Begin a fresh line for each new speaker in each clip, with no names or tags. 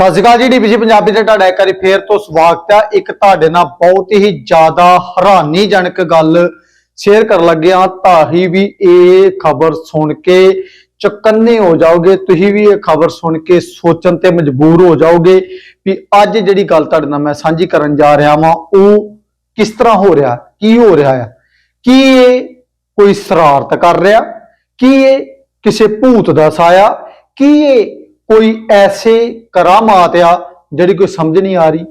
ਸਤਿ ਸ਼੍ਰੀ ਅਕਾਲ ਜੀ ਡੀਪੀਸੀ ਪੰਜਾਬੀ ਤੇ ਤੁਹਾਡਾ ਇੱਕ ਵਾਰੀ ਫੇਰ ਤੋਂ ਸਵਾਗਤ ਹੈ। ਇੱਕ ਤੁਹਾਡੇ ਨਾਲ ਬਹੁਤ ਹੀ ਜ਼ਿਆਦਾ ਹੈਰਾਨੀਜਨਕ ਗੱਲ ਸ਼ੇਅਰ ਕਰਨ ਲੱਗਿਆ ਹਾਂ। ਤਾਹੀ ਵੀ ਇਹ ਖਬਰ ਸੁਣ ਕੇ ਚੁਕੰਨੇ ਹੋ ਜਾਓਗੇ। ਤੁਸੀਂ ਵੀ ਇਹ ਖਬਰ ਸੁਣ ਕੇ ਸੋਚਣ ਤੇ ਮਜਬੂਰ ਹੋ ਜਾਓਗੇ ਵੀ ਅੱਜ ਜਿਹੜੀ ਗੱਲ ਤੁਹਾਡੇ ਨਾਲ ਮੈਂ ਸਾਂਝੀ ਕਰਨ ਜਾ ਰਿਹਾ ਵਾਂ, ਉਹ ਕਿਸ ਤਰ੍ਹਾਂ ਹੋ ਰਿਹਾ, ਕੀ ਹੋ ਰਿਹਾ ਹੈ ਕੀ ਇਹ ਕੋਈ ਸ਼ਰਾਰਤ ਕਰ ਰਿਹਾ? ਕੀ ਇਹ ਕਿਸੇ ਭੂਤ ਦਾ ਸਾਇਆ? ਕੀ ਇਹ ਕੋਈ ਐਸੇ ਕਰਾਮਾਤ ਆ ਜਿਹੜੀ ਕੋਈ ਸਮਝ ਨਹੀਂ ਆ ਰਹੀ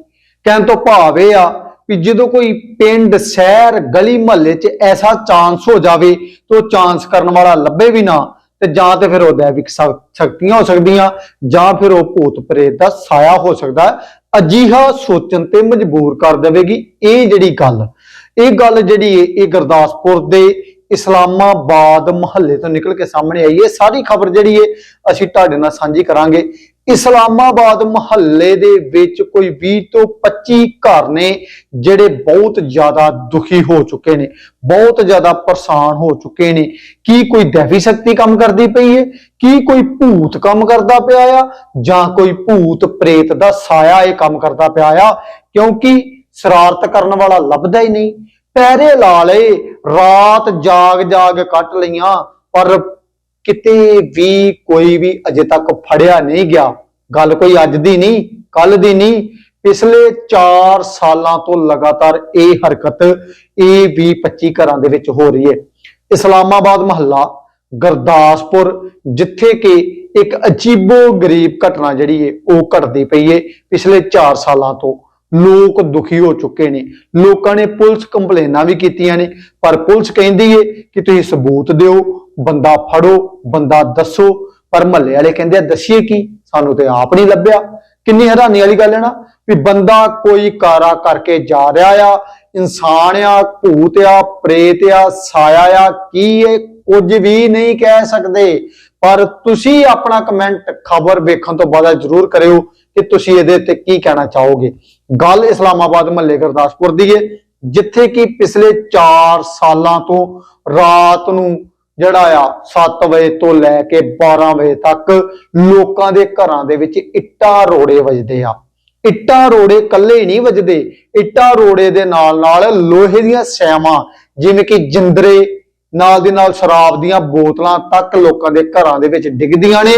ਕਹਿਣ ਤੋਂ ਭਾਵ ਇਹ ਆ ਵੀ ਜਦੋਂ ਕੋਈ ਪਿੰਡ, ਸ਼ਹਿਰ, ਗਲੀ, ਮਹੱਲੇ 'ਚ ਐਸਾ ਚਾਂਸ ਹੋ ਜਾਵੇ ਤੇ ਉਹ ਚਾਂਸ ਕਰਨ ਵਾਲਾ ਲੱਭੇ ਵੀ ਨਾ, ਤੇ ਜਾਂ ਤੇ ਫਿਰ ਉਹ ਦੈਵਿਕ ਸ਼ਕ- ਸ਼ਕਤੀਆਂ ਹੋ ਸਕਦੀਆਂ, ਜਾਂ ਫਿਰ ਉਹ ਭੂਤ ਪ੍ਰੇਤ ਦਾ ਸਾਇਆ ਹੋ ਸਕਦਾ ਹੈ। ਅਜੀਹਾ ਸੋਚਣ ਤੇ ਮਜਬੂਰ ਕਰ ਦੇਵੇਗੀ ਇਹ ਜਿਹੜੀ ਗੱਲ, ਇਹ ਗੱਲ ਜਿਹੜੀ ਹੈ, ਇਹ ਗੁਰਦਾਸਪੁਰ ਦੇ ਇਸਲਾਮਾਬਾਦ ਮੁਹੱਲੇ ਤੋਂ ਨਿਕਲ ਕੇ ਸਾਹਮਣੇ ਆਈ ਹੈ। ਸਾਰੀ ਖਬਰ ਜਿਹੜੀ ਹੈ, ਅਸੀਂ ਤੁਹਾਡੇ ਨਾਲ ਸਾਂਝੀ ਕਰਾਂਗੇ। ਇਸਲਾਮਾਬਾਦ ਮੁਹੱਲੇ ਦੇ ਵਿੱਚ ਕੋਈ 20 ਤੋਂ 25 ਘਰ ਨੇ ਜਿਹੜੇ ਬਹੁਤ ਜ਼ਿਆਦਾ ਦੁਖੀ ਹੋ ਚੁੱਕੇ ਨੇ, ਬਹੁਤ ਜ਼ਿਆਦਾ ਪਰੇਸ਼ਾਨ ਹੋ ਚੁੱਕੇ ਨੇ। ਕੀ ਕੋਈ ਦੇਵੀ ਸ਼ਕਤੀ ਕੰਮ ਕਰਦੀ ਪਈ ਹੈ? ਕੀ ਕੋਈ ਭੂਤ ਕੰਮ ਕਰਦਾ ਪਿਆ ਆ? ਜਾਂ ਕੋਈ ਭੂਤ ਪ੍ਰੇਤ ਦਾ ਸਾਇਆ ਇਹ ਕੰਮ ਕਰਦਾ ਪਿਆ ਆ? ਕਿਉਂਕਿ ਸ਼ਰਾਰਤ ਕਰਨ ਵਾਲਾ ਲੱਭਦਾ ਹੀ ਨਹੀਂ। ਪੈਰੇ ਲਾ ਲਏ ਰਾਤ ਜਾਗ ਜਾਗ ਕੱਟ ਲਈਆਂ, ਪਰ ਕਿਤੇ ਵੀ ਕੋਈ ਵੀ ਅਜੇ ਤੱਕ ਫੜਿਆ ਨਹੀਂ ਗਿਆ। ਗੱਲ ਕੋਈ ਅੱਜ ਦੀ ਨਹੀਂ ਕੱਲ ਦੀ ਨਹੀਂ। ਪਿਛਲੇ 4 ਸਾਲਾਂ ਤੋਂ ਲਗਾਤਾਰ ਇਹ ਹਰਕਤ ਇਹ ਵੀ 25 ਘਰਾਂ ਦੇ ਵਿੱਚ ਹੋ ਰਹੀ ਹੈ। ਇਸਲਾਮਾਬਾਦ ਮਹੱਲਾ, ਗੁਰਦਾਸਪੁਰ, ਜਿੱਥੇ ਕਿ ਇੱਕ ਅਜੀਬੋ ਗਰੀਬ ਘਟਨਾ ਜਿਹੜੀ ਹੈ, ਉਹ ਘਟਦੀ ਪਈ ਹੈ ਪਿਛਲੇ 4 ਸਾਲਾਂ ਤੋਂ। ਲੋਕ ਦੁਖੀ ਹੋ ਚੁੱਕੇ ਨੇ। ਲੋਕਾਂ ਨੇ ਪੁਲਿਸ ਕੰਪਲੇਨਾਂ ਵੀ ਕੀਤੀਆਂ ਨੇ। ਪਰ ਪੁਲਿਸ ਕਹਿੰਦੀ ਏ ਕਿ ਤੁਸੀਂ ਸਬੂਤ ਦਿਓ, ਬੰਦਾ ਫੜੋ, ਬੰਦਾ ਦੱਸੋ। ਪਰ ਮਹੱਲੇ ਵਾਲੇ ਕਹਿੰਦੇ ਆ, ਦੱਸੀਏ ਕੀ? ਸਾਨੂੰ ਤੇ ਆਪ ਨਹੀਂ ਲੱਭਿਆ। ਕਿੰਨੀ ਹੈਰਾਨੀ ਵਾਲੀ ਗੱਲ ਹੈ ਨਾ ਵੀ ਬੰਦਾ ਕੋਈ ਕਾਰਾ ਕਰਕੇ ਜਾ ਰਿਹਾ ਆ, ਇਨਸਾਨ ਆ, ਭੂਤ ਆ, ਪ੍ਰੇਤ ਆ, ਸਾਇਆ ਆ, ਕੀ ਇਹ ਕੁਝ ਵੀ ਨਹੀਂ ਕਹਿ ਸਕਦੇ। ਪਰ ਤੁਸੀਂ ਆਪਣਾ ਕਮੈਂਟ ਖਬਰ ਵੇਖਣ ਤੋਂ ਬਾਅਦ ਜ਼ਰੂਰ ਕਰਿਓ। ਕਿ ਤੁਸੀਂ ਇਹਦੇ ਉੱਤੇ ਕੀ ਕਹਿਣਾ ਚਾਹੋਗੇ? ਗੱਲ ਇਸਲਾਮਾਬਾਦ ਮਹੱਲੇ ਗੁਰਦਾਸਪੁਰ ਦੀ ਹੈ, ਜਿੱਥੇ ਕਿ ਪਿਛਲੇ 4 ਸਾਲਾਂ ਤੋਂ ਰਾਤ ਨੂੰ ਜਿਹੜਾ ਆ 7 ਵਜੇ ਤੋਂ ਲੈ ਕੇ 12 ਵਜੇ ਤੱਕ ਲੋਕਾਂ ਦੇ ਘਰਾਂ ਦੇ ਵਿੱਚ ਇੱਟਾਂ ਰੋੜੇ ਵੱਜਦੇ ਆ। ਇੱਟਾਂ ਰੋੜੇ ਕੱਲੇ ਨਹੀਂ ਵੱਜਦੇ, ਇੱਟਾਂ ਰੋੜੇ ਦੇ ਨਾਲ ਨਾਲ ਲੋਹੇ ਦੀਆਂ ਸੈਵਾਂ, ਜਿਵੇਂ ਕਿ ਜਿੰਦਰੇ, ਨਾਲ ਦੀ ਨਾਲ ਸ਼ਰਾਬ ਦੀਆਂ ਬੋਤਲਾਂ ਤੱਕ ਲੋਕਾਂ ਦੇ ਘਰਾਂ ਦੇ ਵਿੱਚ ਡਿੱਗਦੀਆਂ ਨੇ।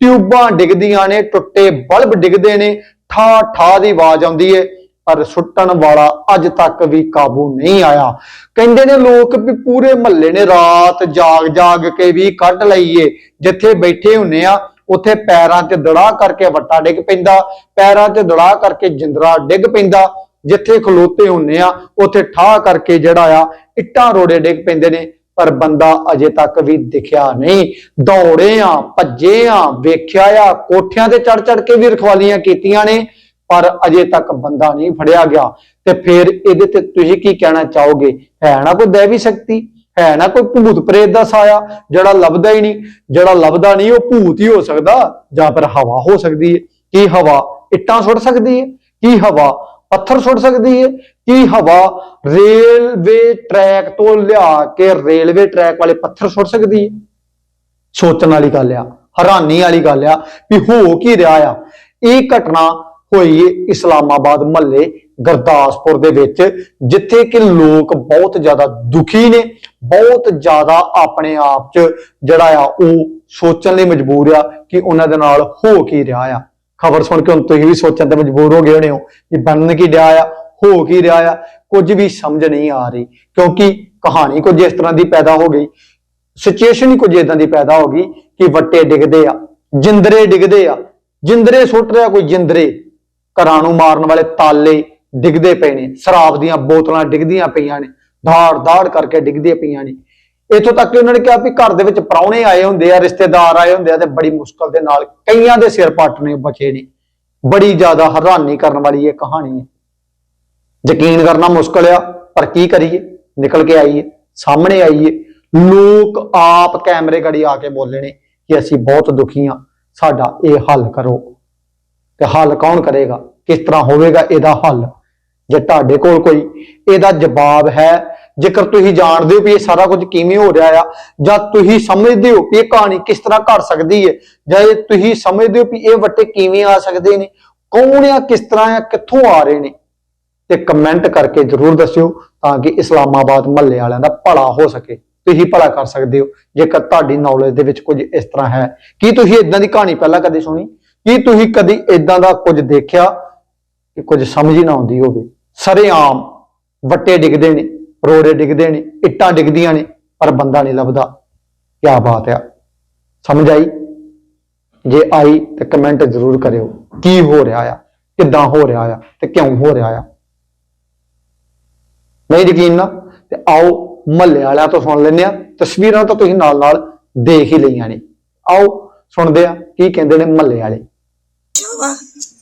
ਟਿਊਬਾਂ ਡਿੱਗਦੀਆਂ ਨੇ, ਟੁੱਟੇ ਬਲਬ ਡਿੱਗਦੇ ਨੇ ਠਾ ਠਾ ਦੀ ਆਵਾਜ਼ ਆਉਂਦੀ ਏ, ਪਰ ਸੁੱਟਣ ਵਾਲਾ ਅੱਜ ਤੱਕ ਵੀ ਕਾਬੂ ਨਹੀਂ ਆਇਆ। ਕਹਿੰਦੇ ਨੇ ਲੋਕ ਵੀ ਪੂਰੇ ਮਹੱਲੇ ਨੇ ਰਾਤ ਜਾਗ ਜਾਗ ਕੇ ਵੀ ਕੱਢ ਲਈਏ। ਜਿੱਥੇ ਬੈਠੇ ਹੁੰਨੇ ਆ, ਉੱਥੇ ਪੈਰਾਂ ਤੇ ਦੜਾ ਕਰਕੇ ਵੱਟਾ ਡਿੱਗ ਪੈਂਦਾ, ਪੈਰਾਂ ਤੇ ਦੜਾ ਕਰਕੇ ਜਿੰਦਰਾ ਡਿੱਗ ਪੈਂਦਾ। ਜਿੱਥੇ ਖਲੋਤੇ ਹੁੰਨੇ ਆ, ਉੱਥੇ ਠਾਹ ਕਰਕੇ ਜਿਹੜਾ ਆ, ਇੱਟਾਂ ਰੋੜੇ ਡਿੱਗ ਪੈਂਦੇ ਨੇ। ਪਰ ਬੰਦਾ ਅਜੇ ਤੱਕ ਵੀ ਦਿਖਿਆ ਨਹੀਂ। ਦੌੜੇ ਆ ਭੱਜੇ ਆ ਵੇਖਿਆ ਆ ਕੋਠਿਆਂ ਤੇ ਚੜ ਚੜ ਕੇ ਵੀ ਰਖਵਾਲੀਆਂ ਕੀਤੀਆਂ ਨੇ, ਪਰ ਅਜੇ ਤੱਕ ਬੰਦਾ ਨਹੀਂ ਫੜਿਆ ਗਿਆ। ਤੇ ਫਿਰ ਇਹਦੇ ਤੇ ਤੁਸੀਂ ਕੀ ਕਹਿਣਾ ਚਾਹੋਗੇ? ਹੈ ਨਾ ਕੋਈ ਦੇਵੀ ਸ਼ਕਤੀ? ਹੈ ਨਾ ਕੋਈ ਭੂਤ ਪ੍ਰੇਤ ਦਾ ਸਾਇਆ? ਜਿਹੜਾ ਲੱਭਦਾ ਹੀ ਨਹੀਂ, ਜਿਹੜਾ ਲੱਭਦਾ ਨਹੀਂ, ਉਹ ਭੂਤ ਹੀ ਹੋ ਸਕਦਾ, ਜਾਂ ਫਿਰ ਹਵਾ ਹੋ ਸਕਦੀ ਹੈ। ਕੀ ਹਵਾ ਇੱਟਾਂ ਸੁੱਟ ਸਕਦੀ ਹੈ? ਕੀ ਹਵਾ ਪੱਥਰ ਸੁੱਟ ਸਕਦੀ ਹੈ ਕੀ ਹਵਾ ਰੇਲਵੇ ਟਰੈਕ ਤੋਂ ਲਿਆ ਕੇ ਰੇਲਵੇ ਟਰੈਕ ਵਾਲੇ ਪੱਥਰ ਸੁੱਟ ਸਕਦੀ ਹੈ ਸੋਚਣ ਵਾਲੀ ਗੱਲ ਆ, ਹੈਰਾਨੀ ਵਾਲੀ ਗੱਲ ਆ ਵੀ ਹੋ ਕੀ ਰਿਹਾ ਆ? ਇਹ ਘਟਨਾ ਹੋਈ ਏ ਇਸਲਾਮਾਬਾਦ ਮਹੱਲੇ ਗੁਰਦਾਸਪੁਰ ਦੇ ਵਿੱਚ, ਜਿੱਥੇ ਕਿ ਲੋਕ ਬਹੁਤ ਜ਼ਿਆਦਾ ਦੁਖੀ ਨੇ, ਬਹੁਤ ਜ਼ਿਆਦਾ ਆਪਣੇ ਆਪ 'ਚ ਜਿਹੜਾ ਆ ਉਹ ਸੋਚਣ ਲਈ ਮਜਬੂਰ ਆ ਕਿ ਉਹਨਾਂ ਦੇ ਨਾਲ ਹੋ ਕੀ ਰਿਹਾ ਆ। ਖਬਰ ਸੁਣ ਕੇ ਹੁਣ ਤੁਸੀਂ ਵੀ ਸੋਚਣ ਤੇ ਮਜਬੂਰ ਹੋ ਗਏ ਹੋਣੇ ਹੋ ਕਿ ਬਣਨ ਕੀ ਡਿਆ ਆ, ਹੋ ਕੀ ਰਿਹਾ ਆ, ਕੁਝ ਵੀ ਸਮਝ ਨਹੀਂ ਆ ਰਹੀ। ਕਿਉਂਕਿ ਕਹਾਣੀ ਕੁਝ ਇਸ ਤਰ੍ਹਾਂ ਦੀ ਪੈਦਾ ਹੋ ਗਈ ਸਿਚੁਏਸ਼ਨ ਹੀ ਕੁਝ ਇਦਾਂ ਦੀ ਪੈਦਾ ਹੋ ਗਈ ਕਿ ਵੱਟੇ ਡਿੱਗਦੇ ਆ, ਜਿੰਦਰੇ ਡਿੱਗਦੇ ਆ, ਜਿੰਦਰੇ ਸੁੱਟ ਰਿਹਾ ਕੋਈ ਜਿੰਦਰੇ, ਘਰਾਂ ਨੂੰ ਮਾਰਨ ਵਾਲੇ ਤਾਲੇ ਡਿੱਗਦੇ ਪਏ ਨੇ, ਸ਼ਰਾਬ ਦੀਆਂ ਬੋਤਲਾਂ ਡਿੱਗਦੀਆਂ ਪਈਆਂ ਨੇ ਧਾੜ ਧਾੜ ਕਰਕੇ ਡਿੱਗਦੀਆਂ ਪਈਆਂ ਨੇ। ਇੱਥੋਂ ਤੱਕ ਕਿ ਉਹਨਾਂ ਨੇ ਕਿਹਾ ਵੀ ਘਰ ਦੇ ਵਿੱਚ ਪ੍ਰਾਹੁਣੇ ਆਏ ਹੁੰਦੇ ਆ, ਰਿਸ਼ਤੇਦਾਰ ਆਏ ਹੁੰਦੇ ਆ ਤੇ ਬੜੀ ਮੁਸ਼ਕਲ ਦੇ ਨਾਲ ਕਈਆਂ ਦੇ ਸਿਰ ਪੱਟਨੇ ਬਚੇ ਨੇ। ਬੜੀ ਜ਼ਿਆਦਾ ਹੈਰਾਨੀ ਕਰਨ ਵਾਲੀ ਇਹ ਕਹਾਣੀ ਹੈ। ਯਕੀਨ ਕਰਨਾ ਮੁਸ਼ਕਲ ਆ, ਪਰ ਕੀ ਕਰੀਏ? ਨਿਕਲ ਕੇ ਆਈਏ, ਸਾਹਮਣੇ ਆਈਏ। ਲੋਕ ਆਪ ਕੈਮਰੇ ਗੜੀ ਆ ਕੇ ਬੋਲੇ ਨੇ ਕਿ ਅਸੀਂ ਬਹੁਤ ਦੁਖੀ ਆ ਸਾਡਾ ਇਹ ਹੱਲ ਕਰੋ। ਤੇ ਹੱਲ ਕੌਣ ਕਰੇਗਾ? ਕਿਸ ਤਰ੍ਹਾਂ ਹੋਵੇਗਾ ਇਹਦਾ ਹੱਲ? ਜੇ ਤੁਹਾਡੇ ਕੋਲ ਕੋਈ ਇਹਦਾ ਜਵਾਬ ਹੈ ਜੇਕਰ ਤੁਸੀਂ ਜਾਣਦੇ ਹੋ ਵੀ ਇਹ ਸਾਰਾ ਕੁਝ ਕਿਵੇਂ ਹੋ ਰਿਹਾ ਆ, ਜਾਂ ਤੁਸੀਂ ਸਮਝਦੇ ਹੋ ਵੀ ਇਹ ਕਹਾਣੀ ਕਿਸ ਤਰ੍ਹਾਂ ਘਟ ਸਕਦੀ ਹੈ, ਜਾਂ ਇਹ ਤੁਸੀਂ ਸਮਝਦੇ ਹੋ ਵੀ ਇਹ ਵੱਟੇ ਕਿਵੇਂ ਆ ਸਕਦੇ ਨੇ, ਕੌਣ ਆ, ਕਿਸ ਤਰ੍ਹਾਂ ਆ, ਕਿੱਥੋਂ ਆ ਰਹੇ ਨੇ, ਤੇ ਕਮੈਂਟ ਕਰਕੇ ਜਰੂਰ ਦੱਸਿਓ ਤਾਂ ਕਿ ਇਸਲਾਮਾਬਾਦ ਮਹੱਲੇ ਵਾਲਿਆਂ ਦਾ ਭਲਾ ਹੋ ਸਕੇ। ਤੁਸੀਂ ਭਲਾ ਕਰ ਸਕਦੇ ਹੋ, ਜੇਕਰ ਤੁਹਾਡੀ ਨੌਲੇਜ ਦੇ ਵਿੱਚ ਕੁਝ ਇਸ ਤਰ੍ਹਾਂ ਹੈ। ਕੀ ਤੁਸੀਂ ਇਦਾਂ ਦੀ ਕਹਾਣੀ ਪਹਿਲਾਂ ਕਦੇ ਸੁਣੀ? ਕੀ ਤੁਸੀਂ ਕਦੀ ਇਦਾਂ ਦਾ ਕੁਝ ਦੇਖਿਆ ਕਿ ਕੁਝ ਸਮਝ ਹੀ ਨਾ ਆਉਂਦੀ ਹੋਵੇ? ਸਰੇਆਮ ਵੱਟੇ ਡਿੱਗਦੇ ਨੇ। ਰੋੜੇ ਡਿੱਗਦੇ ਨੇ, ਇੱਟਾਂ ਡਿੱਗਦੀਆਂ ਨੇ, ਪਰ ਬੰਦਾ ਨਹੀਂ ਲੱਭਦਾ। ਕੀ ਬਾਤ ਆ। ਸਮਝ ਆਈ? ਜੇ ਆਈ ਤੇ ਕਮੈਂਟ ਜ਼ਰੂਰ ਕਰਿਓ। ਕੀ ਹੋ ਰਿਹਾ ਆ? ਕਿੱਦਾਂ ਹੋ ਰਿਹਾ ਆ? ਤੇ ਕਿਉਂ ਹੋ ਰਿਹਾ ਆ? ਨਹੀਂ ਯਕੀਨ ਨਾ? ਤੇ ਆਓ, ਮਹੱਲੇ ਵਾਲਿਆਂ ਤੋਂ ਸੁਣ ਲੈਂਦੇ ਆ ਤਸਵੀਰਾਂ ਤਾਂ ਤੁਸੀਂ ਨਾਲ ਨਾਲ ਦੇਖ ਹੀ ਲਈਆਂ ਨੇ। ਆਓ, ਸੁਣਦੇ ਆ ਕੀ ਕਹਿੰਦੇ ਨੇ ਮਹੱਲੇ ਵਾਲੇ।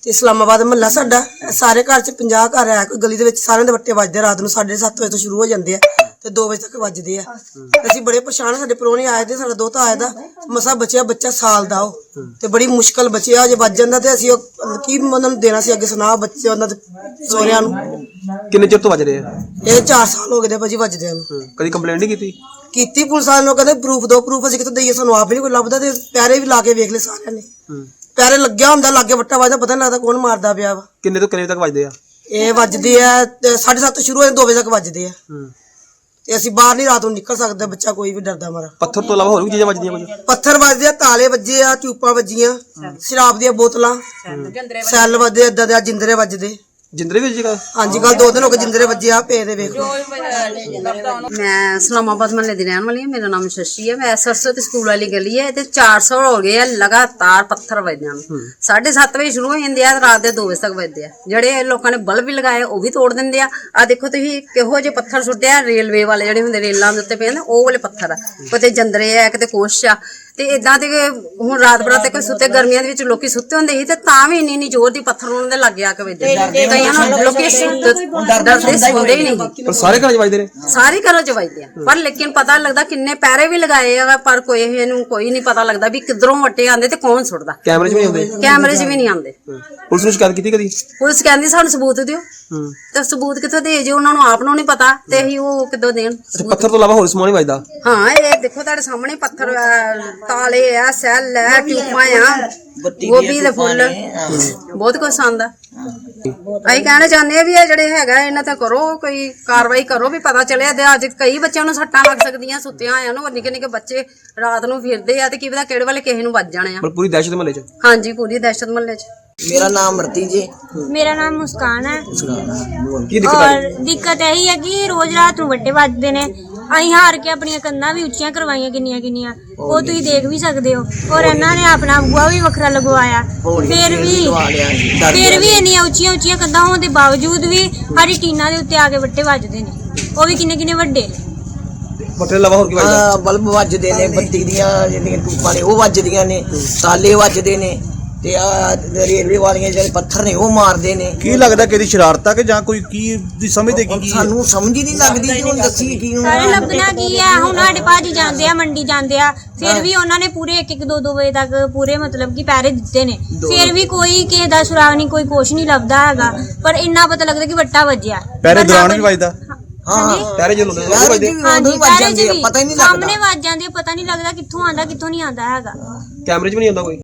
ਤੇ ਇਸਲਾਮਾਬਾਦ ਮਹੱਲਾ ਸਾਡਾ ਸਾਰੇ ਘਰ ਚ 50 ਘਰ ਹੈ ਕੋਈ ਗਲੀ ਦੇ ਵਿੱਚ ਸਾਰਿਆਂ ਦੇ ਵੱਟੇ ਵੱਜਦੇ ਆ ਰਾਤ ਨੂੰ 7:30 ਵਜੇ ਤੋਂ ਸ਼ੁਰੂ ਹੋ ਜਾਂਦੇ ਆ ਤੇ 2 ਵਜੇ ਤੱਕ ਵੱਜਦੇ ਆ। ਅਸੀਂ ਬੜੇ ਪਰੇਸ਼ਾਨ ਆ, ਸਾਡੇ ਪਰੋਣੇ ਆਏ ਤੇ ਸਾਡਾ ਦੋਤਾ ਆਇਆ ਦਾ ਮਸਾ ਬਚਿਆ ਬੱਚਾ ਸਾਲ ਦਾ ਉਹ ਤੇ ਬੜੀ ਮੁਸ਼ਕਲ ਬਚਿਆ ਜੇ ਵੱਜ ਜਾਂਦਾ ਤੇ ਅਸੀਂ ਉਹ ਕੀ ਉਹਨਾਂ ਨੂੰ ਦੇਣਾ ਸੀ ਅੱਗੇ ਸੁਣਾ ਬੱਚੇ ਉਹਨਾਂ ਦੇ ਸੋਹਰਿਆਂ ਨੂੰ।
ਕਿੰਨੇ ਚਿਰ ਤੋਂ ਵੱਜ ਰਹੇ ਆ?
ਇਹ 4 ਸਾਲ ਹੋ ਗਏ ਨੇ ਭਾਜੀ ਵੱਜਦੇ ਨੂੰ।
ਕਦੀ ਕੰਪਲੇਂਟ ਨਹੀਂ ਕੀਤੀ?
ਕੀਤੀ ਪੁਲਿਸ ਵਾਲਿਆਂ ਨੂੰ ਕਹਿੰਦੇ ਪ੍ਰੂਫ ਦੋ ਪ੍ਰੂਫ ਅਸੀਂ ਕਿੱਥੋਂ ਦਈਏ ਸਾਨੂੰ ਆਪ ਹੀ ਨਹੀਂ ਕੋਈ ਲੱਭਦਾ ਤੇ ਪੈਰੇ ਵੀ ਲਾ ਕੇ ਵੇਖ ਲਏ ਸਾਰਿਆਂ ਨੇ। ਪੈਰੇ ਲੱਗਿਆ ਹੁੰਦਾ ਲਾਗੇ ਵੱਟਾ ਵੱਜਦਾ ਪਤਾ ਨਹੀਂ ਲੱਗਦਾ ਕੌਣ ਮਾਰਦਾ ਪਿਆ ਵਾ।
ਕਿੰਨੇ ਤੋਂ ਕਿੰਨੇ ਤੱਕ ਵੱਜਦੇ ਆ?
ਇਹ ਵੱਜਦੇ ਆ 7:30 ਤੋਂ ਸ਼ੁਰੂ ਹੋ ਜਾਂਦੇ 2 ਵਜੇ ਤੱਕ ਵੱਜਦੇ ਆ। ਤੇ ਅਸੀਂ ਬਾਹਰ ਨਹੀਂ ਰਾਤ ਨੂੰ ਨਿਕਲ ਸਕਦੇ ਬੱਚਾ ਕੋਈ ਵੀ ਡਰਦਾ ਮਾਰਾ
ਪੱਥਰ ਤੋਂ ਇਲਾਵਾ ਹੋਰ ਵੀ ਚੀਜ਼ਾਂ ਵੱਜਦੀਆਂ ਕੁਝ?
ਪੱਥਰ ਵੱਜਦੇ ਆ ਤਾਲੇ ਵੱਜੇ ਆ ਟਿਊਪਾਂ ਵੱਜੀਆਂ ਸ਼ਰਾਬ ਦੀਆਂ ਬੋਤਲਾਂ ਸੈੱਲ ਵੱਜਦੇ ਏਦਾਂ ਦੇ ਆ ਜਿੰਦਰੇ ਵੱਜਦੇ।
ਜਿੰਦਰੇ ਵੀ ਜਗ੍ਹਾ
ਹਾਂਜੀ ਕੱਲ ਦੋ ਦਿਨ ਹੋ ਗਏ ਜਿੰਦਰੇ ਵੱਜੇ ਆ ਪਏ ਦੇ ਵੇਖ ਲਓ।
ਮੈਂ ਇਸਲਾਮਾਬਾਦ ਮਹੱਲੇ ਦੀ ਰਹਿਣ ਵਾਲੀ ਹਾਂ ਮੇਰਾ ਨਾਮ ਸ਼ਸ਼ੀ ਹੈ। ਮੈਂ ਸਰਸਵਤੀ ਸਕੂਲ ਵਾਲੀ ਗਲੀ ਹੈ ਤੇ 400 ਹੋ ਗਏ ਆ ਲਗਾਤਾਰ ਪੱਥਰ ਵੱਜਦੇ ਹਨ। 7:30 ਵਜੇ ਸ਼ੁਰੂ ਹੋ ਜਾਂਦੇ ਆ ਰਾਤ ਦੇ 2 ਵਜੇ ਤੱਕ ਵੱਜਦੇ ਆ। ਜਿਹੜੇ ਲੋਕਾਂ ਨੇ ਬਲਬ ਵੀ ਲਗਾਏ ਉਹ ਵੀ ਤੋੜ ਦਿੰਦੇ ਆ। ਆ ਦੇਖੋ ਤੁਸੀਂ ਕਿਹੋ ਜਿਹੇ ਪੱਥਰ ਸੁੱਟੇ ਆ ਰੇਲਵੇ ਵਾਲੇ ਜਿਹੜੇ ਹੁੰਦੇ ਰੇਲਾਂ ਦੇ ਉੱਤੇ ਪਏ ਨੇ ਉਹ ਵਾਲੇ ਪੱਥਰ ਆ। ਕਿਤੇ ਜੰਦਰੇ ਆ ਕਿਤੇ ਕੁਛ ਆ। ਤੇ ਇਦਾਂ ਤੇ ਹੁਣ ਰਾਤ ਬਰਾਤ ਤੇ ਕੋਈ ਸੁੱਤੇ ਗਰਮੀਆਂ ਦੇ ਵਿੱਚ ਲੋਕੀ ਸੁੱਤੇ ਹੁੰਦੇ ਸੀ ਤੇ ਤਾਂ ਵੀ ਇੰਨੀ ਇੰਨੀ ਜ਼ੋਰ ਦੀ ਪੱਥਰ ਉਹਨਾਂ ਦੇ ਲੱਗੇ ਆ ਕੇ ਵੱਜਦੇ ਕਈਆਂ ਨੂੰ ਲੋਕੀ ਸੁੱਤੇ- ਡਰਦੇ ਸੌਂਦੇ ਹੀ ਨਹੀਂ।
ਪਰ ਸਾਰੇ ਘਰਾਂ 'ਚ ਵੱਜਦੇ ਨੇ।
ਸਾਰੇ ਘਰੋਂ ਚ ਵੱਜਦੇ ਆ। ਪਰ ਲੇਕਿਨ ਪਤਾ ਲੱਗਦਾ ਕਿੰਨੇ ਪੈਰੇ ਵੀ ਲਗਾਏ ਆ ਪਰ ਕੋਈ ਇਹਨੂੰ ਕੋਈ ਨਹੀਂ ਪਤਾ ਲੱਗਦਾ ਵੀ ਕਿੱਧਰੋਂ ਵੱਟੇ ਆਂਦੇ ਤੇ ਕੌਣ ਸੁੱਟਦਾ।
ਕੈਮਰੇ 'ਚ ਵੀ ਨਹੀਂ ਆਉਂਦੇ।
ਕੈਮਰੇ 'ਚ ਵੀ ਨਹੀਂ ਆਉਂਦੇ।
ਪੁਲਿਸ ਨੂੰ ਸ਼ਿਕਾਇਤ ਕੀਤੀ ਕਦੀ?
ਪੁਲਿਸ ਕਹਿੰਦੀ ਸਾਨੂੰ ਸਬੂਤ ਦਿਓ। ਤੇ ਸਬੂਤ ਕਿੱਥੋਂ ਦੇ ਜੇ ਉਹਨਾਂ ਨੂੰ ਆਪ ਨੂੰ ਨਹੀਂ ਪਤਾ ਤੇ ਅਸੀਂ ਉਹ ਕਿੱਦੋਂ ਦੇਣ
ਪੱਥਰ ਤੋਂ ਇਲਾਵਾ ਹੋਰ ਸਮਾਨ ਨਹੀਂ ਵੱਜਦਾ।
ਹਾਂ ਇਹ ਦੇਖੋ ਤੁਹਾਡੇ ਸਾਹਮਣੇ ਪੱਥਰ ਤਾਲੇ ਆ ਸੈੱਲ ਆ ਟਿਊਪਾਂ ਆ। ਗੋਭੀ ਦੇ ਫੁੱਲ। ਬਹੁਤ ਕੁਛ ਆਂਦਾ ਅਸੀਂ ਕਹਿਣਾ ਚਾਹੁੰਦੇ ਆ ਵੀ ਇਹ ਜਿਹੜੇ ਹੈਗਾ ਇਹਨਾਂ ਤੇ ਕਰੋ ਕੋਈ ਕਾਰਵਾਈ ਕਰੋ ਵੀ ਪਤਾ ਚੱਲੇ ਤੇ ਅੱਜ ਕਈ ਬੱਚਿਆਂ ਨੂੰ ਸੱਟਾਂ ਲੱਗ ਸਕਦੀਆਂ ਸੁੱਤਿਆਂ ਆਇਆਂ ਨੂੰ ਨਿੱਕੇ ਨਿੱਕੇ ਬੱਚੇ ਰਾਤ ਨੂੰ ਫਿਰਦੇ ਆ ਤੇ ਕੀ ਪਤਾ ਕਿਹੜੇ ਵੇਲੇ ਕਿਸੇ ਨੂੰ ਵੱਜ ਜਾਣੇ ਆ।
ਪਰ ਪੂਰੀ ਦਹਿਸ਼ਤ ਮਹੱਲੇ 'ਚ?
ਹਾਂਜੀ ਪੂਰੀ ਦਹਿਸ਼ਤ ਮਹੱਲੇ 'ਚ।
ਮੇਰਾ ਨਾਮ ਮਰਤੀ ਜੀ।
ਮੇਰਾ ਨਾਮ ਮੁਸਕਾਨ ਹੈ।
ਕੀ ਦਿੱਕਤ ਆ
ਔਰ ਦਿੱਕਤ ਇਹੀ ਹੈ ਕਿ ਰੋਜ਼ ਰਾਤ ਨੂੰ ਵੱਟੇ ਵੱਜਦੇ ਨੇ। ਅਸੀਂ ਹਾਰ ਕੇ ਆਪਣੀਆਂ ਕੰਨਾਂ ਵੀ ਉੱਚੀਆਂ ਕਰਵਾਈਆਂ ਕਿੰਨੀਆਂ ਕਿੰਨੀਆਂ। ਉਹ ਤੁਸੀਂ ਦੇਖ ਵੀ ਸਕਦੇ ਹੋ। ਔਰ ਇਹਨਾਂ ਨੇ ਆਪਣਾ ਬੂਆ ਵੀ ਵੱਖਰਾ ਲਗਵਾਇਆ। ਫਿਰ ਵੀ ਫਿਰ ਵੀ ਇੰਨੀਆਂ ਉੱਚੀਆਂ ਉੱਚੀਆਂ ਕੰਧਾਂ ਹੋਣ ਦੇ ਬਾਵਜੂਦ ਵੀ ਸਾਡੀ ਟੀਨਾਂ ਦੇ ਉੱਤੇ ਆ ਕੇ ਵੱਟੇ ਵੱਜਦੇ ਨੇ। ਉਹ ਵੀ ਕਿੰਨੇ ਕਿੰਨੇ ਵੱਡੇ
ਤੋਂ ਇਲਾਵਾ ਹੋਰ ਕੀ ਵੱਜਦਾ?
ਬਲਬ ਵੱਜਦੇ ਨੇ ਬੱਤੀ ਦੀਆਂ ਜਿਹੜੀਆਂ ਟੂਪਾਂ ਨੇ ਉਹ ਵੱਜਦੀਆਂ ਨੇ ਤਾਲੇ ਵੱਜਦੇ ਨੇ। ਤੇ ਆ ਰੇਲਵੇ ਵਾਲੀਆਂ ਜਿਹੜੇ ਪੱਥਰ ਨੇ ਉਹ ਮਾਰਦੇ ਨੇ।
ਕੀ ਲੱਗਦਾ ਕਿ ਇਹਦੀ ਸ਼ਰਾਰਤ ਆ ਕਿ ਜਾਂ ਕੋਈ ਕੀ ਦੀ ਸਮਝਦੇ ਕੀ ਕੀ? ਹੈ?
ਸਾਨੂੰ ਸਮਝ ਹੀ ਨਹੀਂ ਲੱਗਦੀ ਕਿ ਹੁਣ ਦੱਸੀ ਕੀ ਨੂੰ
ਸਾਰੇ ਲੱਭਣਾ ਕੀ ਹੈ ਹੁਣ ਸਾਡੇ ਭਾਜੀ ਜਾਂਦੇ ਆ ਮੰਡੀ ਜਾਂਦੇ ਆ। ਫਿਰ ਵੀ ਉਹਨਾਂ ਨੇ ਪੂਰੇ 1 1 2 2 ਵਜੇ ਤੱਕ ਪੂਰੇ ਮਤਲਬ ਕਿ ਪੈਰੇ ਦਿੱਤੇ ਨੇ। ਫਿਰ ਵੀ ਕੋਈ ਕਿਸੇ ਦਾ ਸੁਰਾਗ ਨਹੀਂ ਕੋਈ ਕੁਛ ਨਹੀਂ ਲੱਭਦਾ ਹੈਗਾ। ਪਰ ਇੰਨਾ ਪਤਾ ਲੱਗਦਾ ਕਿ ਵੱਟਾ ਵੱਜਿਆ।
ਪੈਰੇ
ਪਰ
ਦੌਰਾਨ ਵੱਜਦਾ।
ਹਾਂ।
ਪੈਰੇ ਜਦੋਂ ਵੀ
ਯਾਰ
ਵੱਜਦੇ
ਜੀ
ਹਾਂਜੀ
ਉਦੋਂ ਵੱਜ
ਪੈਰੇ
ਜਾਂਦੇ
ਚ
ਆ
ਵੀ
ਪਤਾ ਹੀ ਨਹੀਂ
ਸਾਹਮਣੇ
ਲੱਗਦਾ
ਵੱਜ ਜਾਂਦੇ ਆ, ਪਤਾ ਨਹੀਂ ਲੱਗਦਾ ਕਿੱਥੋਂ ਆਂਦਾ ਕਿੱਥੋਂ ਨਹੀਂ ਆਂਦਾ ਹੈਗਾ।
ਕੈਮਰੇ 'ਚ ਵੀ ਨਹੀਂ ਆਉਂਦਾ ਕੋਈ?